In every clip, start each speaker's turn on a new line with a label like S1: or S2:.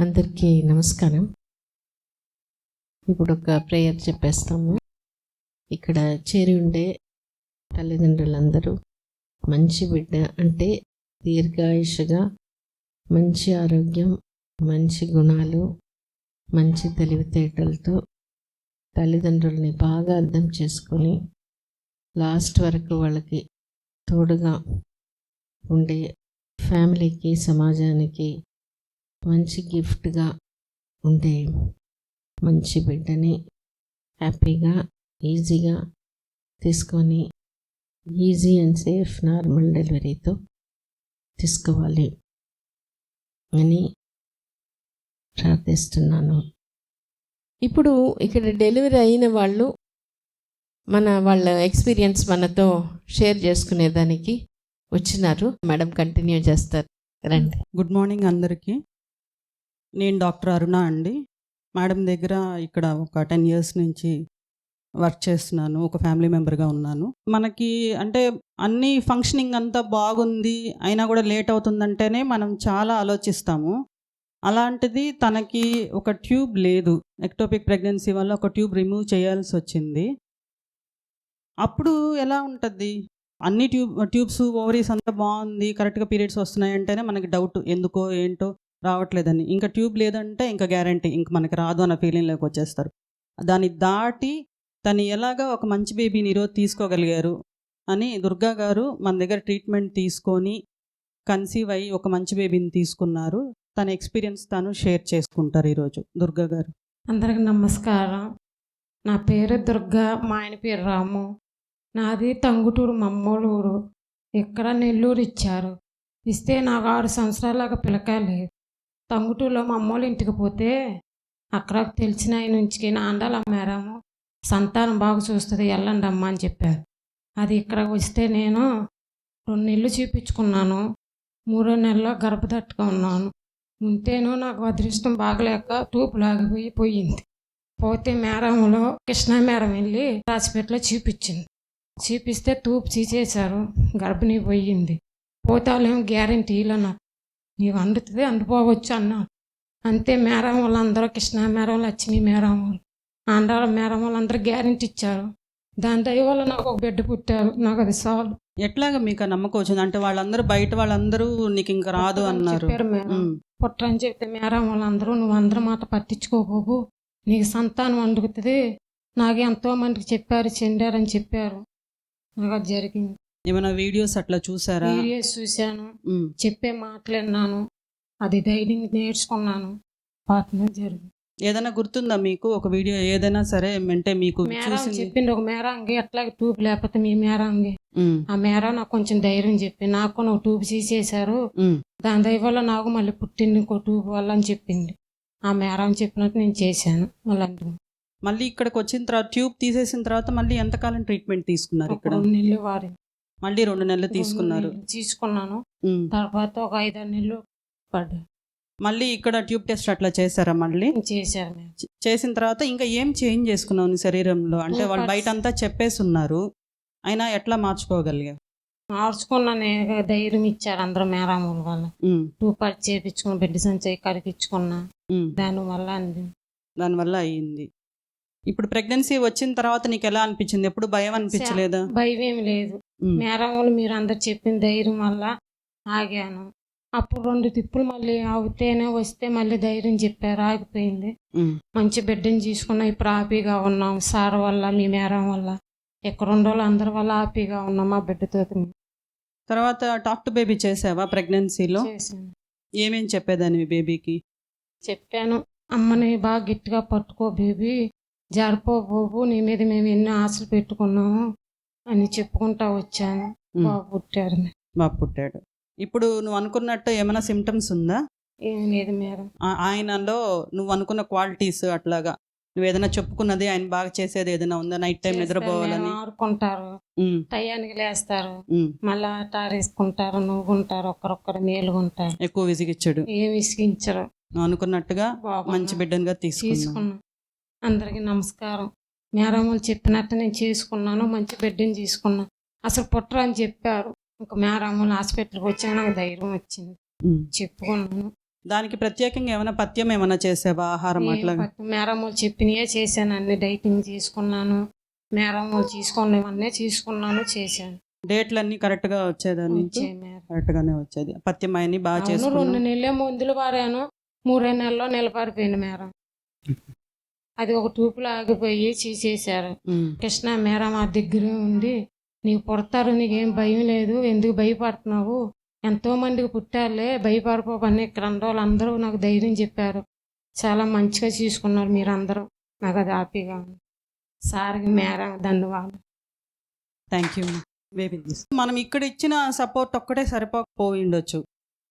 S1: అందరికీ నమస్కారం. ఇప్పుడు ఒక ప్రేయర్ చెప్పేస్తాము. ఇక్కడ చేరి ఉండే తల్లిదండ్రులందరూ మంచి బిడ్డ అంటే దీర్ఘాయుషగా మంచి ఆరోగ్యం మంచి గుణాలు మంచి తెలివితేటలతో తల్లిదండ్రుల్ని బాగా అర్థం చేసుకొని లాస్ట్ వరకు వాళ్ళకి తోడుగా ఉండే ఫ్యామిలీకి సమాజానికి మంచి గిఫ్ట్గా ఉండే మంచి బిడ్డని హ్యాపీగా ఈజీగా తీసుకొని ఈజీ అండ్ సేఫ్ నార్మల్ డెలివరీతో తీసుకోవాలి అని ప్రార్థిస్తున్నాను. ఇప్పుడు ఇక్కడ డెలివరీ అయిన వాళ్ళు మన వాళ్ళ ఎక్స్పీరియన్స్ మనతో షేర్ చేసుకునేదానికి వచ్చినారు. మేడం కంటిన్యూ చేస్తారు. రండి.
S2: గుడ్ మార్నింగ్ అందరికీ. నేను డాక్టర్ అరుణ అండి. మేడం దగ్గర ఇక్కడ ఒక టెన్ ఇయర్స్ నుంచి వర్క్ చేస్తున్నాను. ఒక ఫ్యామిలీ మెంబర్గా ఉన్నాను. మనకి అంటే అన్ని ఫంక్షనింగ్ అంతా బాగుంది అయినా కూడా లేట్ అవుతుందంటేనే మనం చాలా ఆలోచిస్తాము. అలాంటిది తనకి ఒక ట్యూబ్ లేదు. ఎక్టోపిక్ ప్రెగ్నెన్సీ వల్ల ఒక ట్యూబ్ రిమూవ్ చేయాల్సి వచ్చింది. అప్పుడు ఎలా ఉంటుంది? అన్ని ట్యూబ్ ట్యూబ్స్ ఓవరీస్ అంతా బాగుంది కరెక్ట్గా పీరియడ్స్ వస్తున్నాయి అంటేనే మనకి డౌట్ ఎందుకో ఏంటో. రావట్లేదని. ఇంకా ట్యూబ్ లేదంటే ఇంకా గ్యారంటీ ఇంక మనకి రాదు అన్న ఫీలింగ్లోకి వచ్చేస్తారు. దాన్ని దాటి తను ఎలాగా ఒక మంచి బేబీని ఈరోజు తీసుకోగలిగారు అని దుర్గా గారు మన దగ్గర ట్రీట్మెంట్ తీసుకొని కన్సీవ్ అయ్యి ఒక మంచి బేబీని తీసుకున్నారు. తన ఎక్స్పీరియన్స్ తను షేర్ చేసుకుంటారు ఈరోజు. దుర్గా గారు.
S3: అందరికి నమస్కారం. నా పేరు దుర్గా మా ఆయన పేరు రాము. నాది తంగుటూరు మమ్మూలూరు ఇక్కడ నెల్లూరు ఇచ్చారు. ఇస్తే నాకు ఆరు సంవత్సరాలాగా పిలకాయలు లేదు మా అమ్మోళ్ళ ఇంటికి పోతే అక్కడ తెలిసిన ఆయన నుంచి నాండాలు అమ్మారాము. సంతానం బాగా చూస్తుంది వెళ్ళండి అమ్మ అని చెప్పారు. అది ఇక్కడ వస్తే నేను రెండు నెలలు చూపించుకున్నాను. మూడో నెలలో గర్భదట్టుగా ఉన్నాను. ఉంటేనో నాకు అదృష్టం బాగలేక టూపు లాగిపోయి పోయింది. పోతే మేరంలో కృష్ణా మేడం వెళ్ళి హాస్పిటల్లో చూపించింది. చూపిస్తే తూపు చీచేశారు గర్భిణీ పోయింది. పోతే గ్యారంటీ ఇలా నాకు. నీవు అందుతుంది అందుకోవచ్చు అన్నారు అంతే మేరం వాళ్ళందరూ కృష్ణా మేరం లక్ష్మీ మేరం వాళ్ళు ఆంధ్రాల మేరం వాళ్ళందరూ గ్యారంటీ ఇచ్చారు. దాని దయ వల్ల నాకు ఒక బిడ్డ పుట్టారు. నాకు అది చాలు.
S2: ఎట్లాగా మీకు నమ్మకం వచ్చింది? అంటే వాళ్ళందరూ బయట వాళ్ళందరూ నీకు ఇంకా రాదు అన్నారు.
S3: మేడం. పుట్టని చెప్తే మేడం వాళ్ళందరూ నువ్వు అందరి మాట పట్టించుకోబోబు నీకు సంతానం వండుకుతుంది నాకు ఎంతో మందికి చెప్పారు చెండారని చెప్పారు. నాకు అది జరిగింది.
S2: ఏమైనా వీడియోస్ అట్లా చూసారా?
S3: వీడియోస్ చూశాను. చెప్పే మాటలు విన్నాను. అది ధైర్యం నేర్చుకున్నాను. పాటలు జరిగింది
S2: ఏదైనా గుర్తుందా మీకు? ఒక వీడియో ఏదైనా సరే అంటే మీకు
S3: చెప్పింది ఒక మేరంగి అట్లాగే ట్యూబ్ లేకపోతే మీ మేరంగి. ఆ మేరం నాకు కొంచెం ధైర్యం చెప్పి నాకు నువ్వు ట్యూబ్ తీసేశారు.
S2: ఉమ్,
S3: దాని దయ వల్ల నాకు మళ్ళీ పుట్టింది ఇంకో ట్యూబ్ వల్ల అని చెప్పింది. ఆ మేరం చెప్పినట్టు నేను చేశాను. అలాంటి
S2: మళ్ళీ ఇక్కడికి వచ్చిన తర్వాత ట్యూబ్ తీసేసిన తర్వాత మళ్ళీ ఎంతకాలం ట్రీట్మెంట్ తీసుకున్నారు
S3: ఒక
S2: ఇక్కడ?
S3: నెలలు వారి
S2: మళ్ళీ రెండు నెలలు తీసుకున్నారు.
S3: తీసుకున్నాను. తర్వాత ఒక ఐదారు నెలలు పడ్డా.
S2: మళ్ళీ ఇక్కడ ట్యూబ్ టెస్ట్ అట్లా చేశారా మళ్ళీ?
S3: చేశారు
S2: చేసిన తర్వాత ఇంకా ఏం చేంజ్ చేసుకున్నావు శరీరంలో? అంటే వాళ్ళు బయట అంతా చెప్పేసి ఉన్నారు అయినా ఎట్లా మార్చుకోగలిగా
S3: మార్చుకున్నాను ధైర్యం ఇచ్చారు అందరూ మేరాముల
S2: ఉమ్,
S3: టూ పార్ట్ చేపించుకున్న బిడ్డ సంచయి కరిపించుకున్నా
S2: ఉమ్.
S3: దానివల్ల అంది.
S2: దానివల్ల అయ్యింది. ఇప్పుడు ప్రెగ్నెన్సీ వచ్చిన తర్వాత నీకు ఎలా అనిపించింది? ఎప్పుడు భయం అనిపించలేదా?
S3: భయం ఏమి లేదు. మేరాములు మీరు అందరు చెప్పిన ధైర్యం వల్ల ఆగాను. అప్పుడు రెండు తిప్పులు మళ్ళీ అవుతేనే వస్తే మళ్ళీ ధైర్యం చెప్పారు ఆగిపోయింది. మంచి బిడ్డని తీసుకున్నాం ఇప్పుడు హ్యాపీగా ఉన్నాం. సార్ వల్ల మీ మేరం వల్ల ఎక్కడ ఉండోళ్ళు అందరి వల్ల హ్యాపీగా ఉన్నాం మా బిడ్డతో
S2: తర్వాత టాక్ టు బేబీ చేసావా ప్రెగ్నెన్సీలో
S3: చేశాను.
S2: ఏమేం చెప్పేదాన్ని బేబీకి
S3: చెప్పాను అమ్మని బాగా గట్టిగా పట్టుకో బేబీ జారిపో బాబు నీ మీద మేము ఎన్నో ఆశలు పెట్టుకున్నాము అని చెప్పుకుంటా వచ్చాను. బాబు పుట్టారు
S2: బాబు పుట్టాడు. ఇప్పుడు నువ్వు అనుకున్నట్టు ఏమైనా సిమ్టమ్స్ ఉందా?
S3: ఏం లేదు మేడం.
S2: ఆయనలో నువ్వు అనుకున్న క్వాలిటీస్ అట్లాగా. నువ్వు ఏదైనా చెప్పుకున్నది ఆయన బాగా చేసేది ఏదైనా ఉందా? నైట్ టైం నిద్రపోవాలని?
S3: ఆడుకుంటారు. టయానికి లేస్తారు. మళ్ళా టారేసుకుంటారు నువ్వుంటారు ఒక్కరొక్కరు మేలుగుంటారు
S2: ఎక్కువ విసిగిచ్చాడు
S3: ఏమి విసిగించరు.
S2: నువ్వు అనుకున్నట్టుగా. మంచి బిడ్డనుగా
S3: తీసుకున్నా. అందరికి నమస్కారం. మేరమ్మలు చెప్పినట్టు నేను చేసుకున్నాను మంచి బిడ్డని తీసుకున్నా. అసలు పుట్టరు అని చెప్పారు. ఇంకా మేరమ్మలు హాస్పిటల్కి వచ్చాక నాకు ధైర్యం వచ్చింది. చెప్పుకున్నాను.
S2: దానికి ప్రత్యేకంగా ఏమైనా పథ్యం ఏమైనా చేసావా? ఆహారం అట్లా?
S3: మేరమ్మలు చెప్పినవే చేశాను. అన్ని డైటింగ్ తీసుకున్నాను మేరమ్మలు తీసుకున్నవన్నీ తీసుకున్నాను చేశాను.
S2: డేట్లన్నీ కరెక్ట్గా వచ్చేదాన్ని
S3: వచ్చాయి మేర.
S2: కరెక్ట్ గానే వచ్చేది పథ్యం అవన్నీ బాగా
S3: అవును రెండు నెలలే మందులు వారాను. మూడో నెలలో నిలబడిపోయింది మేరం అది ఒక టూపులో ఆగిపోయి తీసేశారు
S2: ఉమ్.
S3: కృష్ణ మేర మా దగ్గర ఉండి నీకు పుడతారు నీకేం భయం లేదు. ఎందుకు భయపడుతున్నావు? ఎంతో మందికి పుట్టారులే. భయపడిపోపని ఇక్కడ అందరూ అందరూ నాకు ధైర్యం చెప్పారు. చాలా మంచిగా చూసుకున్నారు మీరందరూ. నాకు అది హ్యాపీగా ఉంది. సార్కి మేర ధన్యవాదాలు
S2: థ్యాంక్ యూ మనం ఇక్కడ ఇచ్చిన సపోర్ట్ ఒక్కటే సరిపోకపోయి ఉండొచ్చు.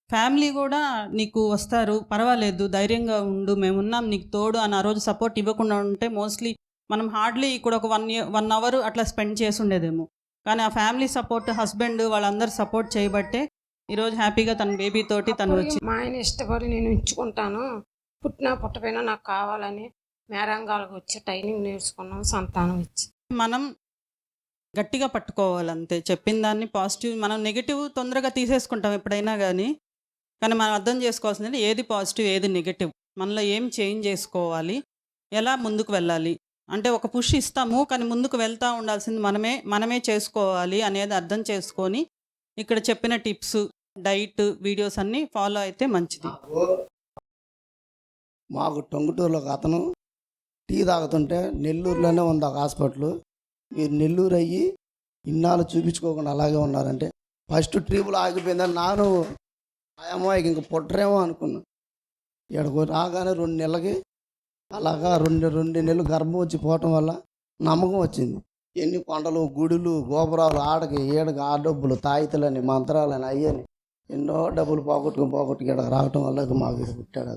S2: ఫ్యామిలీ కూడా నీకు వస్తారు పర్వాలేదు ధైర్యంగా ఉండు మేమున్నాం నీకు తోడు అని ఆ రోజు సపోర్ట్ ఇవ్వకుండా ఉంటే మోస్ట్లీ మనం హార్డ్లీ ఇక్కడ ఒక వన్ ఇయర్ వన్ అవర్ అట్లా స్పెండ్ చేసి ఉండేదేమో. కానీ ఆ ఫ్యామిలీ సపోర్ట్ హస్బెండ్ వాళ్ళందరూ సపోర్ట్ చేయబట్టే ఈరోజు హ్యాపీగా తన బేబీ తోటి తను వచ్చి
S3: మా ఆయన ఇష్టపడి నేను ఉంచుకుంటాను. పుట్టినా పుట్టపోయినా నాకు కావాలని మేరంగాలకు వచ్చి ట్రైనింగ్ నేర్చుకున్నాం సంతానం ఇచ్చి.
S2: మనం గట్టిగా పట్టుకోవాలి అంతే చెప్పిన దాన్ని పాజిటివ్ మనం నెగిటివ్ తొందరగా తీసేసుకుంటాం ఎప్పుడైనా కానీ కానీ మనం అర్థం చేసుకోవాల్సింది ఏది పాజిటివ్ ఏది నెగిటివ్. మనలో ఏం చేంజ్ చేసుకోవాలి? ఎలా ముందుకు వెళ్ళాలి? అంటే ఒక పుష్ ఇస్తాము కానీ ముందుకు వెళ్తూ ఉండాల్సింది మనమే మనమే చేసుకోవాలి అనేది అర్థం చేసుకొని ఇక్కడ చెప్పిన టిప్స్ డైట్ వీడియోస్ అన్నీ ఫాలో అయితే మంచిది.
S4: మాకు టొంగుటూరులో ఒక అతను టీ తాగుతుంటే నెల్లూరులోనే ఉంది ఒక హాస్పిటల్. మీరు నెల్లూరు అయ్యి ఇన్నాళ్ళు చూపించుకోకుండా అలాగే ఉన్నారంటే ఫస్ట్ ట్రిపుల్ ఆగిపోయిందని నాను ఆ అమ్మాయికి ఇంక పుట్టరేమో అనుకున్నా. ఇక్కడికి రాగానే రెండు నెలలకి అలాగా రెండు రెండు నెలలు గర్భం వచ్చి పోవటం వల్ల నమ్మకం వచ్చింది. ఎన్ని కొండలు గుడులు గోపురాలు ఆడకి ఏడకి ఆ డబ్బులు తాయితలని మంత్రాలని అయ్యని ఎన్నో డబ్బులు పోగొట్టుకుని పోగొట్టుకు ఇక్కడ రావటం వల్ల మాకు ఇక్కడ పుట్టాడు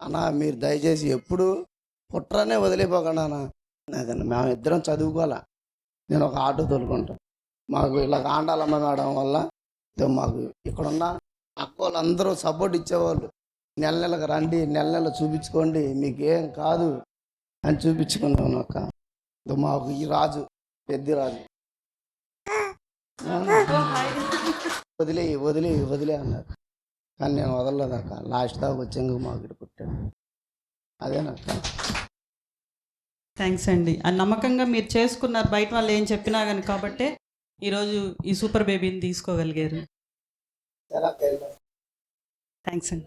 S4: అన్న మీరు దయచేసి ఎప్పుడు పుట్రనే వదిలిపోకండి అన్న. నాకన్నా మేము ఇద్దరం చదువుకోవాలా? నేను ఒక ఆటో తోలుకుంటాను మాకు ఇలా ఆండాలమ్మ మేడం వల్ల మాకు ఇక్కడున్న అక్క వాళ్ళందరూ సపోర్ట్ ఇచ్చేవాళ్ళు. నెల నెలకు రండి నెల నెల చూపించుకోండి మీకు ఏం కాదు అని చూపించుకున్నాను అక్క. మాకు ఈ రాజు పెద్ద రాజు. వదిలే వదిలే వదిలే అన్నారు. కానీ నేను వదలలేదక్క లాస్ట్ దాకా వచ్చాక మాకు ఇక్కడ పుట్టాను అదేనక్క
S2: థ్యాంక్స్ అండి. ఆ నమ్మకంగా మీరు చేసుకున్నారు. బయట వాళ్ళు ఏం చెప్పినా కానీ కాబట్టే ఈరోజు ఈ సూపర్ బేబీని తీసుకోగలిగారు.
S4: ఎలా
S2: థ్యాంక్స్ అండి